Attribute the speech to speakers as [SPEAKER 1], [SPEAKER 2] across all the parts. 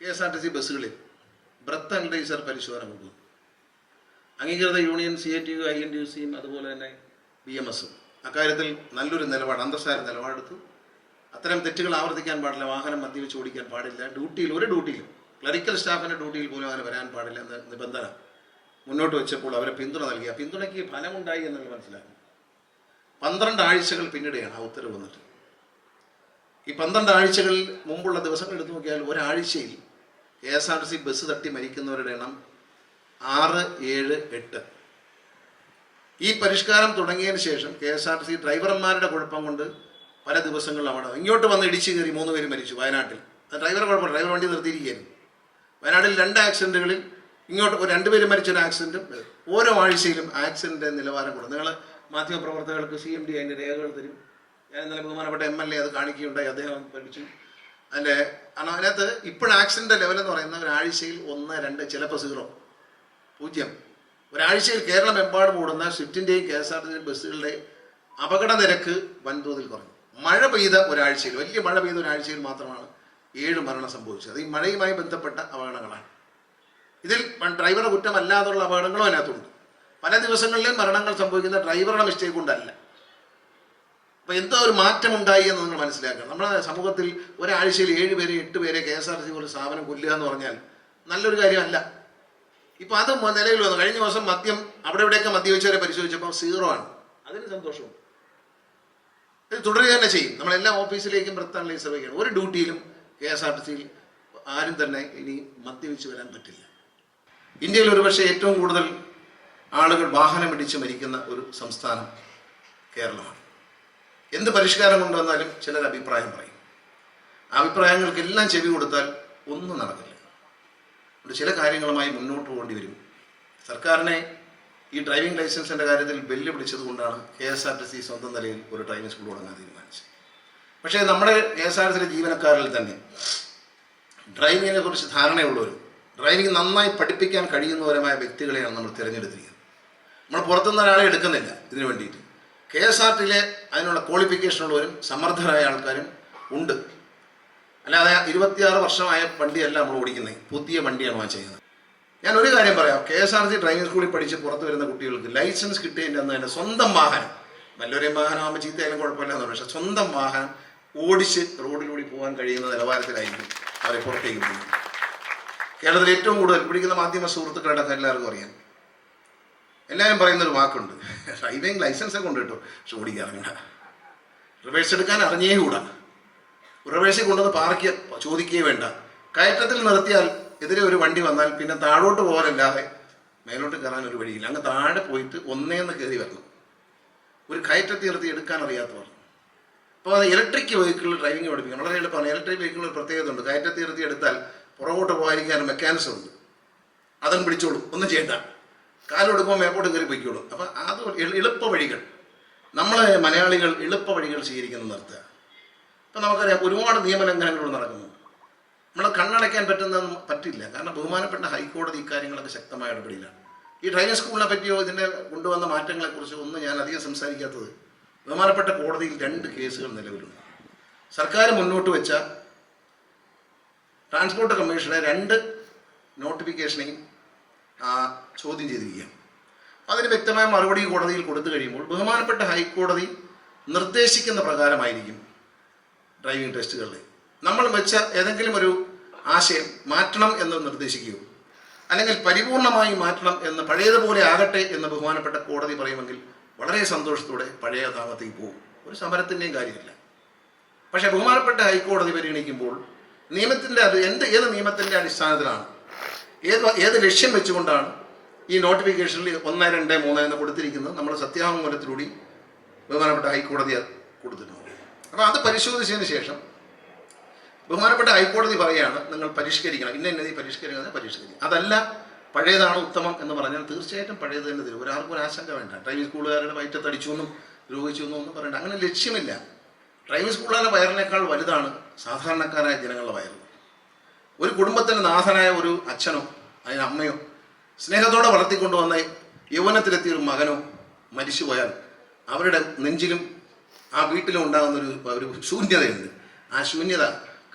[SPEAKER 1] K S R T C ബസ്സുകളിൽ breath analyser പരിശോധന കൊടുക്കും അംഗീകൃത union C A T U I N T U സിയും അതുപോലെ തന്നെ ബി എം എസും. അക്കാര്യത്തിൽ നല്ലൊരു നിലപാട് അന്തസ്സായ നിലപാടെടുത്തു. അത്തരം തെറ്റുകൾ ആവർത്തിക്കാൻ പാടില്ല വാഹനം മദ്യപിച്ച് ഓടിക്കാൻ പാടില്ല. ഡ്യൂട്ടിയിൽ ഒരു ഡ്യൂട്ടിയിലും ക്ലറിക്കൽ സ്റ്റാഫിന്റെ ഡ്യൂട്ടിയിൽ പോലും അങ്ങനെ വരാൻ പാടില്ല എന്ന നിബന്ധന മുന്നോട്ട് വെച്ചപ്പോൾ അവരെ പിന്തുണ നൽകി. ആ പിന്തുണയ്ക്ക് ഫലമുണ്ടായി എന്നുള്ളത് മനസ്സിലാക്കി. പന്ത്രണ്ട് ആഴ്ചകൾ പിന്നിടെയാണ് ആ ഉത്തരവ് വന്നിട്ട്. ഈ പന്ത്രണ്ട് ആഴ്ചകളിൽ മുമ്പുള്ള ദിവസങ്ങൾ എടുത്തു നോക്കിയാൽ ഒരാഴ്ചയിൽ K S R T C bus തട്ടി മരിക്കുന്നവരുടെ എണ്ണം ആറ് ഏഴ് എട്ട്. ഈ പരിഷ്കാരം തുടങ്ങിയതിന് ശേഷം K S R T C ഡ്രൈവർമാരുടെ കുഴപ്പം കൊണ്ട് പല ദിവസങ്ങളിലും അവിടെ ഇങ്ങോട്ട് വന്ന് ഇടിച്ചു കയറി മൂന്ന് പേര് മരിച്ചു വയനാട്ടിൽ. ഡ്രൈവർ കുഴപ്പമില്ല. ഡ്രൈവർ വണ്ടി നിർത്തിയിരിക്കുകയായിരുന്നു. വയനാട്ടിൽ രണ്ട് ആക്സിഡന്റുകളിൽ ഇങ്ങോട്ട് ഒരു രണ്ടുപേര് മരിച്ചൊരു ആക്സിഡന്റും ഓരോ ആഴ്ചയിലും ആക്സിഡന്റ് നിലവാരം കൂടും. നിങ്ങൾ മാധ്യമപ്രവർത്തകർക്ക് സി എം ഡി അതിന്റെ രേഖകൾ തരും. ഞാൻ ഇന്നലെ ബഹുമാനപ്പെട്ട എം എൽ എ അത് കാണിക്കുകയുണ്ടായി. അദ്ദേഹം പഠിച്ചു. അതിന്റെ കാരണം അതിനകത്ത് ഇപ്പോൾ ലെവൽ എന്ന് പറയുന്ന ഒരാഴ്ചയിൽ ഒന്ന് രണ്ട് ചിലപ്പോൾ സീറോ പൂജ്യം. ഒരാഴ്ചയിൽ കേരളമെമ്പാടും ഓടുന്ന സ്വിഫ്റ്റിന്റെയും കെ എസ് ആർ ടി ബസ്സുകളുടെ അപകട നിരക്ക് വൻതോതിൽ കുറഞ്ഞു. മഴ പെയ്ത ഒരാഴ്ചയിൽ വലിയ മഴ പെയ്ത ഒരാഴ്ചയിൽ മാത്രമാണ് ഏഴ് മരണം സംഭവിച്ചത്. ഈ മഴയുമായി ബന്ധപ്പെട്ട അപകടങ്ങളാണ്. ഇതിൽ ഡ്രൈവറുടെ കുറ്റമല്ലാതുള്ള അപകടങ്ങളും അതിനകത്തുണ്ട്. പല ദിവസങ്ങളിലും മരണങ്ങൾ സംഭവിക്കുന്ന ഡ്രൈവറുടെ മിസ്റ്റേക്ക് കൊണ്ടല്ല. അപ്പോൾ എന്തോ ഒരു മാറ്റം ഉണ്ടായി എന്ന് നിങ്ങൾ മനസ്സിലാക്കണം. നമ്മുടെ സമൂഹത്തിൽ ഒരാഴ്ചയിൽ ഏഴ് പേരെ എട്ട് പേരെ കെ എസ് ആർ സി പോലെ സ്ഥാപനം കൊല്ലുക എന്ന് പറഞ്ഞാൽ നല്ലൊരു കാര്യമല്ല. ഇപ്പൊ അത് നിലയിൽ വന്നു. കഴിഞ്ഞ ദിവസം മദ്യം അവിടെ ഇവിടെയൊക്കെ മദ്യപിച്ചവരെ പരിശോധിച്ചപ്പോൾ സീറോ ആണ്. അതിന് സന്തോഷമുണ്ട് ഇത് തുടരുക തന്നെ ചെയ്യും. നമ്മളെല്ലാ ഓഫീസിലേക്കും പ്രത്യേകം സർവേ ഒരു ഡ്യൂട്ടിയിലും കെ എസ് ആർ ടി സിയിൽ ആരും തന്നെ ഇനി മദ്യപിച്ച് വരാൻ പറ്റില്ല. ഇന്ത്യയിൽ ഒരുപക്ഷെ ഏറ്റവും കൂടുതൽ ആളുകൾ വാഹനം ഇടിച്ച് മരിക്കുന്ന ഒരു സംസ്ഥാനം കേരളമാണ്. എന്ത് പരിഷ്കാരം കൊണ്ടുവന്നാലും ചിലർ അഭിപ്രായം പറയും. അഭിപ്രായങ്ങൾക്കെല്ലാം ചെവി കൊടുത്താൽ ഒന്നും നടക്കില്ല. ചില കാര്യങ്ങളുമായി മുന്നോട്ട് പോകേണ്ടി വരും. സർക്കാരിനെ ഈ ഡ്രൈവിംഗ് ലൈസൻസിന്റെ കാര്യത്തിൽ വെല്ലുവിളിച്ചത് കൊണ്ടാണ് K S R T C സ്വന്തം നിലയിൽ ഒരു ഡ്രൈവിംഗ് സ്കൂൾ തുടങ്ങാൻ തീരുമാനിച്ചത്. പക്ഷേ നമ്മുടെ കെ എസ് ആർ ടി സിയിലെ ജീവനക്കാരിൽ തന്നെ ഡ്രൈവിങ്ങിനെ കുറിച്ച് ധാരണയുള്ളവരും ഡ്രൈവിംഗ് നന്നായി പഠിപ്പിക്കാൻ കഴിയുന്നവരുമായ വ്യക്തികളെയാണ് നമ്മൾ തിരഞ്ഞെടുത്തിരിക്കുന്നത്. നമ്മൾ പുറത്തുനിന്ന് ഒരാളെ എടുക്കുന്നില്ല ഇതിനു വേണ്ടിയിട്ട്. കെ എസ് ആർ ടിയിലെ അതിനുള്ള ക്വാളിഫിക്കേഷൻ ഉള്ളവരും സമർത്ഥരായ ആൾക്കാരും ഉണ്ട്. അല്ലാതെ ഇരുപത്തിയാറ് വർഷമായ വണ്ടിയല്ല നമ്മൾ ഓടിക്കുന്നത്. പുതിയ വണ്ടിയാണ് ആ ചെയ്യുന്നത്. ഞാൻ ഒരു കാര്യം പറയാം. K S R C driving സ്കൂളിൽ പഠിച്ച് പുറത്ത് വരുന്ന കുട്ടികൾക്ക് ലൈസൻസ് കിട്ടിയതിന്റെ തന്നെ സ്വന്തം വാഹനം. വല്ലവരെയും വാഹനമാകുമ്പോൾ ചീത്തയായാലും കുഴപ്പമില്ല പക്ഷേ സ്വന്തം വാഹനം ഓടിച്ച് റോഡിലൂടെ പോകാൻ കഴിയുന്ന നിലവാരത്തിലായിരിക്കും അവരെ പുറത്തേക്ക് പോകുന്നത് കേരളത്തിൽ ഏറ്റവും കൂടുതൽ പിടിക്കുന്ന മാധ്യമ സുഹൃത്തുക്കളുടെ എല്ലാവർക്കും അറിയാം. എല്ലാവരും പറയുന്നൊരു വാക്കുണ്ട്. ഡ്രൈവിംഗ് ലൈസൻസ് കൊണ്ട് കിട്ടും. പക്ഷെ ഓടിക്കാൻ ഇറങ്ങണ്ട റിവേഴ്സ് എടുക്കാൻ അറിഞ്ഞേ കൂടാ. റിവേഴ്സിൽ കൊണ്ടുവന്ന് പാർക്ക് ചോദിക്കുകയേ വേണ്ട. കയറ്റത്തിൽ നിർത്തിയാൽ എതിരെ ഒരു വണ്ടി വന്നാൽ പിന്നെ താഴോട്ട് പോകാനല്ലാതെ മേലോട്ട് കയറാൻ ഒരു വഴിയില്ല. അങ്ങ് താഴെ പോയിട്ട് ഒന്നേന്ന് കയറി വരണം. ഒരു കയറ്റത്തിൽ നിർത്തി എടുക്കാൻ അറിയാത്തവർ. അപ്പോൾ അത് ഇലക്ട്രിക് വെഹിക്കിൾ ഡ്രൈവിംഗ് പഠിപ്പിക്കണം. വളരെ എളുപ്പമാണ്. ഇലക്ട്രിക് വെഹിക്കിൾ പ്രത്യേകത ഉണ്ട്. കയറ്റത്തി നിർത്തി എടുത്താൽ പുറകോട്ട് പോകാതിരിക്കാൻ മെക്കാനിസം ഉണ്ട്. അതങ്ങ് പിടിച്ചോളൂ. ഒന്നും ചെയ്യണ്ട. കാലെടുക്കുമ്പോൾ മേപ്പോട്ട് കയറി പൊയ്ക്കോളൂ. അപ്പം അത് എളു- എളുപ്പ വഴികൾ. നമ്മളെ മലയാളികൾ എളുപ്പ വഴികൾ സ്വീകരിക്കുന്നത് നിർത്തുക. ഇപ്പം നമുക്കറിയാം ഒരുപാട് നിയമലംഘനങ്ങൾ നടക്കുന്നു. നമ്മളെ കണ്ണടയ്ക്കാൻ പറ്റുന്ന പറ്റില്ല. കാരണം ബഹുമാനപ്പെട്ട ഹൈക്കോടതി ഇക്കാര്യങ്ങളൊക്കെ ശക്തമായ ഇടപെടലാണ്. ഈ ഡ്രൈവിംഗ് സ്കൂളിനെ പറ്റിയോ ഇതിന്റെ കൊണ്ടുവന്ന മാറ്റങ്ങളെക്കുറിച്ചോ ഒന്നും ഞാൻ അധികം സംസാരിക്കാത്തത് ബഹുമാനപ്പെട്ട കോടതിയിൽ രണ്ട് കേസുകൾ നിലവിലുണ്ട്. സർക്കാർ മുന്നോട്ട് വെച്ച ട്രാൻസ്പോർട്ട് കമ്മീഷനെ രണ്ട് നോട്ടിഫിക്കേഷനെയും ചോദ്യം ചെയ്തിരിക്കുകയാണ്. അതിന് വ്യക്തമായ മറുപടി കോടതിയിൽ കൊടുത്തു കഴിയുമ്പോൾ ബഹുമാനപ്പെട്ട ഹൈക്കോടതി നിർദ്ദേശിക്കുന്ന പ്രകാരമായിരിക്കും ഡ്രൈവിംഗ് ടെസ്റ്റുകളിൽ. നമ്മൾ വെച്ച ഏതെങ്കിലും ഒരു ആശയം മാറ്റണം എന്ന് നിർദ്ദേശിക്കുകയോ അല്ലെങ്കിൽ പരിപൂർണമായി മാറ്റണം എന്ന് പഴയതുപോലെ ആകട്ടെ എന്ന് ബഹുമാനപ്പെട്ട കോടതി പറയുമെങ്കിൽ വളരെ സന്തോഷത്തോടെ പഴയ താമത്തേക്ക് പോകും ഒരു സമരത്തിന്റെയും കാര്യമില്ല. പക്ഷേ ബഹുമാനപ്പെട്ട ഹൈക്കോടതി പരിഗണിക്കുമ്പോൾ നിയമത്തിന്റെ അത് എന്ത് ഏത് നിയമത്തിന്റെ അടിസ്ഥാനത്തിലാണ്? ഏത് ഏത് ലക്ഷ്യം വെച്ചുകൊണ്ടാണ് ഈ നോട്ടിഫിക്കേഷനിൽ ഒന്ന് രണ്ട് മൂന്ന് എന്ന് കൊടുത്തിരിക്കുന്നത് നമ്മൾ സത്യാവാങ്മൂലത്തിലൂടെ ബഹുമാനപ്പെട്ട ഹൈക്കോടതി കൊടുത്തിട്ടുണ്ട്. അപ്പോൾ അത് പരിശോധിച്ചതിന് ശേഷം ബഹുമാനപ്പെട്ട ഹൈക്കോടതി പറയുകയാണ് നിങ്ങൾ പരിഷ്കരിക്കണം. ഇന്ന ഇന്നതി പരിഷ്കരിക്കുന്നത് പരിഷ്കരിക്കും. അതല്ല പഴയതാണ് ഉത്തമം എന്ന് പറഞ്ഞാൽ തീർച്ചയായിട്ടും പഴയത് തന്നെ തരും. ഒരാൾക്കും ഒരു ആശങ്ക വേണ്ട. ഡ്രൈവിംഗ് സ്കൂളുകാരുടെ വയറ്റത്തടിച്ചു എന്നും രോഗിച്ചു എന്നും ഒന്നും പറയണ്ട. അങ്ങനെ ലക്ഷ്യമില്ല. ഡ്രൈവിംഗ് സ്കൂളുകാരുടെ വയറിനേക്കാൾ വലുതാണ് സാധാരണക്കാരായ ജനങ്ങളുടെ വയറ്. ഒരു കുടുംബത്തിന്റെ നാഥനായ ഒരു അച്ഛനോ അതിന് അമ്മയോ സ്നേഹത്തോടെ വളർത്തിക്കൊണ്ടുവന്ന യൗവനത്തിലെത്തിയ ഒരു മകനോ മരിച്ചുപോയാൽ അവരുടെ നെഞ്ചിലും ആ വീട്ടിലും ഉണ്ടാകുന്നൊരു ഒരു ശൂന്യതയുണ്ട്. ആ ശൂന്യത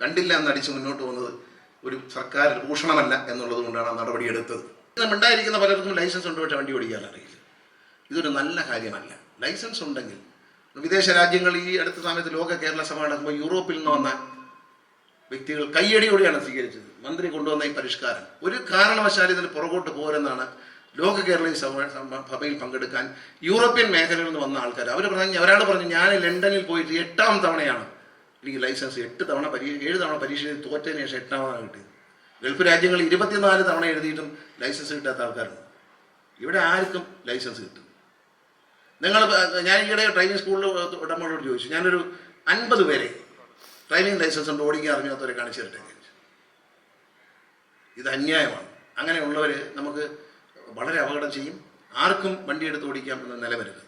[SPEAKER 1] കണ്ടില്ല എന്നടിച്ച് മുന്നോട്ട് പോകുന്നത് ഒരു സർക്കാർ ഭൂഷണമല്ല എന്നുള്ളത് കൊണ്ടാണ് ആ നടപടിയെടുത്തത് ഉണ്ടായിരിക്കുന്ന പലർക്കും ലൈസൻസ് ഉണ്ട് പക്ഷേ വണ്ടി ഓടിക്കാൻ അറിയില്ല. ഇതൊരു നല്ല കാര്യമല്ല. ലൈസൻസ് ഉണ്ടെങ്കിൽ വിദേശ രാജ്യങ്ങൾ ഈ അടുത്ത സമയത്ത് ലോക കേരള സഭ നടക്കുമ്പോൾ യൂറോപ്പിൽ നിന്ന് വന്ന വ്യക്തികൾ കയ്യടിയോടെയാണ് സ്വീകരിച്ചത്. മന്ത്രി കൊണ്ടുവന്ന ഈ പരിഷ്കാരം. ഒരു കാരണവശാലും ഇതിന് പുറകോട്ട് പോരെന്നാണ് ലോക കേരളീയ സഭ സഭ- സഭയിൽ പങ്കെടുക്കാൻ യൂറോപ്യൻ മേഖലയിൽ നിന്ന് വന്ന ആൾക്കാർ അവർ പറഞ്ഞു ഒരാൾ പറഞ്ഞു ഞാൻ ലണ്ടനിൽ പോയിട്ട് എട്ടാം തവണയാണ് എനിക്ക് ലൈസൻസ് എട്ട് തവണ പരീക്ഷ ഏഴ് തവണ പരീക്ഷ തോറ്റതിന് ശേഷം എട്ടാമതാണ് കിട്ടിയത്. ഗൾഫ് രാജ്യങ്ങൾ ഇരുപത്തിനാല് തവണ എഴുതിയിട്ടും ലൈസൻസ് കിട്ടാത്ത ആൾക്കാരുണ്ട്. ഇവിടെ ആർക്കും ലൈസൻസ് കിട്ടും. നിങ്ങൾ ഞാൻ ഈയിടെ ഡ്രൈവിംഗ് സ്കൂളിൽ ഉടമകളോട് ചോദിച്ചു. ഞാനൊരു അൻപത് പേരെ ഡ്രൈവിംഗ് ലൈസൻസ് ഉണ്ട് ഓടിക്കാൻ അറിഞ്ഞാത്തവരെ കാണിച്ചു തരട്ടെ ഇത് അന്യായമാണ്. അങ്ങനെയുള്ളവർ നമുക്ക് വളരെ അപകടം ചെയ്യും. ആർക്കും വണ്ടി എടുത്ത് ഓടിക്കാം എന്ന നിലവരുത്.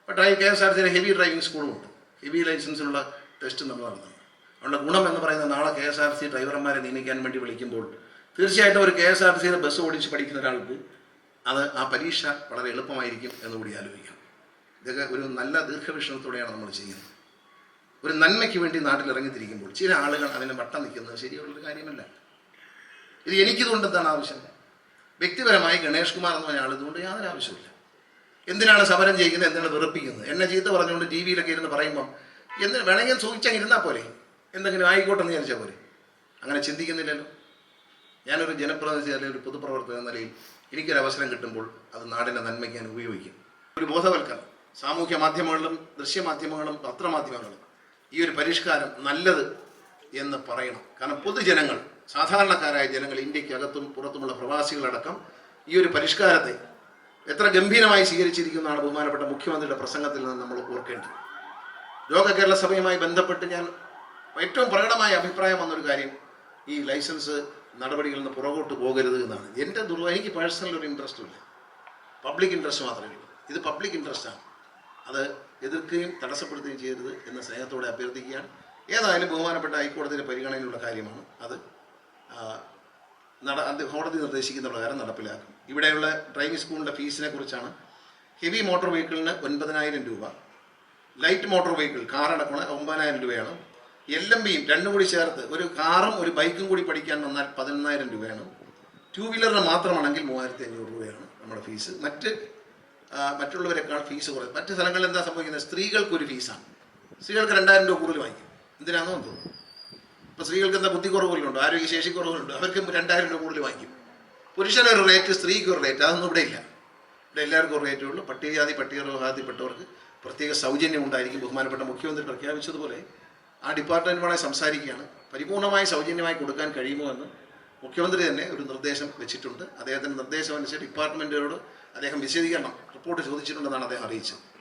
[SPEAKER 1] അപ്പോൾ ഡ്രൈവ് കെ എസ് ആർ സിയിലെ ഹെവി ഡ്രൈവിംഗ് സ്കൂളുമുണ്ട് ഹെവി ലൈസൻസിനുള്ള ടെസ്റ്റ് നമ്മൾ നടത്തുന്നത് അതുകൊണ്ട് ഗുണം എന്ന് പറയുന്നത് നാളെ കെ എസ് ആർ സി ഡ്രൈവർമാരെ നിയമിക്കാൻ വേണ്ടി വിളിക്കുമ്പോൾ തീർച്ചയായിട്ടും ഒരു കെ എസ് ആർ സിയുടെ ബസ് ഓടിച്ച് പഠിക്കുന്ന ഒരാൾക്ക് അത് ആ പരീക്ഷ വളരെ എളുപ്പമായിരിക്കും എന്നുകൂടി ആലോചിക്കാം. ഇതൊക്കെ ഒരു നല്ല ദീർഘവീക്ഷണത്തോടെയാണ് നമ്മൾ ചെയ്യുന്നത്. ഒരു നന്മയ്ക്ക് വേണ്ടി നാട്ടിൽ ഇറങ്ങിത്തിരിക്കുമ്പോൾ ചില ആളുകൾ അതിന് വട്ടം നിൽക്കുന്നത് ശരിയുള്ളൊരു കാര്യമല്ല. ഇത് എനിക്കിതുകൊണ്ട് എന്താണ് ആവശ്യം? വ്യക്തിപരമായി ഗണേഷ് കുമാർ എന്ന് പറഞ്ഞ ആൾ ഇതുകൊണ്ട് യാതൊരു ആവശ്യമില്ല എന്തിനാണ് സമരം ചെയ്യുന്നത്? എന്തിനാണ് വെറുപ്പിക്കുന്നത്? എന്നെ ചീത്ത പറഞ്ഞുകൊണ്ട് ടി വിയിലൊക്കെ ഇരുന്ന് പറയുമ്പം എന്തിന് വേണമെങ്കിൽ സൂചിച്ചങ്ങ് ഇരുന്നാൽ പോലെ എന്തെങ്കിലും ആയിക്കോട്ടെ എന്ന് വിചാരിച്ചാൽ പോരെ. അങ്ങനെ ചിന്തിക്കുന്നില്ലല്ലോ. ഞാനൊരു ജനപ്രതിനിധി അല്ലെങ്കിൽ ഒരു പൊതുപ്രവർത്തകൻ എന്ന നിലയിൽ എനിക്കൊരു അവസരം കിട്ടുമ്പോൾ അത് നാടിന്റെ നന്മയ്ക്ക് ഞാൻ ഉപയോഗിക്കും. ഒരു ബോധവൽക്കരണം. സാമൂഹ്യ മാധ്യമങ്ങളിലും ദൃശ്യമാധ്യമങ്ങളും പത്രമാധ്യമങ്ങളും ഈ ഒരു പരിഷ്കാരം നല്ലത് എന്ന് പറയണം. കാരണം പൊതുജനങ്ങൾ സാധാരണക്കാരായ ജനങ്ങൾ ഇന്ത്യക്കകത്തും പുറത്തുമുള്ള പ്രവാസികളടക്കം ഈ ഒരു പരിഷ്കാരത്തെ എത്ര ഗംഭീരമായി സ്വീകരിച്ചിരിക്കുന്നതാണ് ബഹുമാനപ്പെട്ട മുഖ്യമന്ത്രിയുടെ പ്രസംഗത്തിൽ നിന്ന് നമ്മൾ ഓർക്കേണ്ടത്. ലോക കേരള സഭയുമായി ബന്ധപ്പെട്ട് ഞാൻ ഏറ്റവും പ്രകടമായ അഭിപ്രായം വന്നൊരു കാര്യം ഈ ലൈസൻസ് നടപടികളിൽ നിന്ന് പുറകോട്ട് പോകരുത് എന്നാണ്. എന്റെ ദുർവ എനിക്ക് പേഴ്സണൽ ഒരു ഇൻട്രസ്റ്റും ഇല്ല. പബ്ലിക് ഇൻട്രസ്റ്റ് മാത്രമേ ഉള്ളൂ. ഇത് പബ്ലിക് ഇൻട്രസ്റ്റാണ് അത് എതിർക്കുകയും തടസ്സപ്പെടുത്തുകയും ചെയ്യരുത് എന്ന സ്നേഹത്തോടെ അഭ്യർത്ഥിക്കുകയാണ്. ഏതായാലും ബഹുമാനപ്പെട്ട ഹൈക്കോടതിയുടെ പരിഗണനയിലുള്ള കാര്യമാണ് അത്. നട കോടതി നിർദ്ദേശിക്കുന്ന പ്രകാരം നടപ്പിലാക്കും. ഇവിടെയുള്ള ഡ്രൈവിംഗ് സ്കൂളിന്റെ ഫീസിനെ കുറിച്ചാണ്. ഹെവി മോട്ടോർ വെഹിക്കിളിന് ഒൻപതിനായിരം രൂപ. ലൈറ്റ് മോട്ടോർ വെഹിക്കിൾ കാറടക്കണ ഒമ്പതിനായിരം രൂപയാണ്. എൽ എം ബിയും രണ്ടും കൂടി ചേർത്ത് ഒരു കാറും ഒരു ബൈക്കും കൂടി പഠിക്കാൻ വന്നാൽ പതിനൊന്നായിരം രൂപയാണ്. ടൂ വീലറിന് മാത്രമാണെങ്കിൽ മൂവായിരത്തി അഞ്ഞൂറ് രൂപയാണ് നമ്മുടെ ഫീസ്. മറ്റ് മറ്റുള്ളവരെക്കാൾ ഫീസ് കുറയും. മറ്റു സ്ഥലങ്ങളിൽ എന്താ സംഭവിക്കുന്നത്? സ്ത്രീകൾക്ക് ഒരു ഫീസാണ് സ്ത്രീകൾക്ക് രണ്ടായിരം രൂപ കൂടുതൽ വാങ്ങിക്കും. എന്തിനാണെന്ന് തോന്നുന്നു? ഇപ്പോൾ സ്ത്രീകൾക്ക് എന്താ ബുദ്ധി ആരോഗ്യ ആരോഗ്യശേഷി കുറവുകളുണ്ടോ. അവർക്ക് രണ്ടായിരം രൂപ കൂടുതൽ വാങ്ങിക്കും. പുരുഷനൊരു റേറ്റ് സ്ത്രീക്ക് ഒരു റേറ്റ് അതൊന്നും ഇവിടെ ഇല്ല. ഇവിടെ എല്ലാവർക്കും ഒരു റേറ്റേ ഉള്ളൂ. പട്ടികജാതി പട്ടികവിഭാഗത്തിൽപ്പെട്ടവർക്ക് പ്രത്യേക സൗജന്യം ഉണ്ടായിരിക്കും. ബഹുമാനപ്പെട്ട മുഖ്യമന്ത്രി പ്രഖ്യാപിച്ചതുപോലെ ആ ഡിപ്പാർട്ട്മെന്റുമായി സംസാരിക്കുകയാണ്. പരിപൂർണമായി സൗജന്യമായി കൊടുക്കാൻ കഴിയുമോ എന്ന് മുഖ്യമന്ത്രി തന്നെ ഒരു നിർദ്ദേശം വെച്ചിട്ടുണ്ട്. അദ്ദേഹത്തിന്റെ നിർദ്ദേശം അനുസരിച്ച് ഡിപ്പാർട്ട്മെന്റുകളോട് അദ്ദേഹം വിശദീകരണം റിപ്പോർട്ട് ചോദിച്ചിട്ടുണ്ടെന്നാണ് അദ്ദേഹം അറിയിച്ചത്.